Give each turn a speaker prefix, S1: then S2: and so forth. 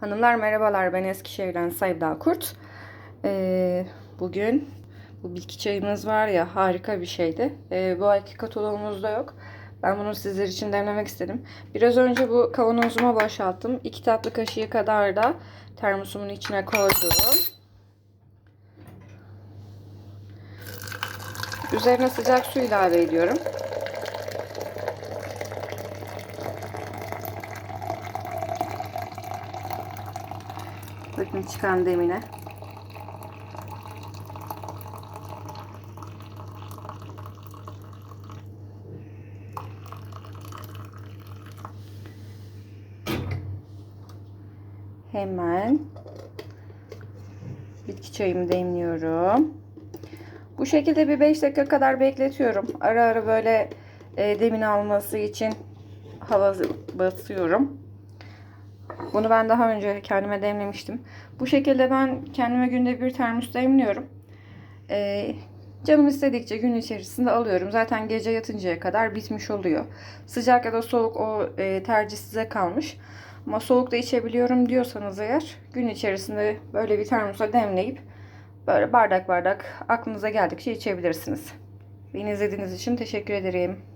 S1: Hanımlar merhabalar ben Eskişehir'den Sayda Kurt. Ee, bugün bu bitki çayımız var ya harika bir şeydi. Ee, bu ayki kataloğumuzda yok. Ben bunu sizler için demlemek istedim. Biraz önce bu kavanozuma boşalttım. 2 tatlı kaşığı kadar da termosumun içine koydum. Üzerine sıcak su ilave ediyorum. Bakın çıkan demine. Hemen bitki çayımı demliyorum. Bu şekilde bir 5 dakika kadar bekletiyorum. Ara ara böyle e, demin alması için hava basıyorum. Bunu ben daha önce kendime demlemiştim. Bu şekilde ben kendime günde bir termos demliyorum. Ee, canım istedikçe gün içerisinde alıyorum. Zaten gece yatıncaya kadar bitmiş oluyor. Sıcak ya da soğuk o e, tercih size kalmış. Ama soğuk da içebiliyorum diyorsanız eğer gün içerisinde böyle bir termosa demleyip böyle bardak bardak aklınıza geldikçe içebilirsiniz. Beni izlediğiniz için teşekkür ederim.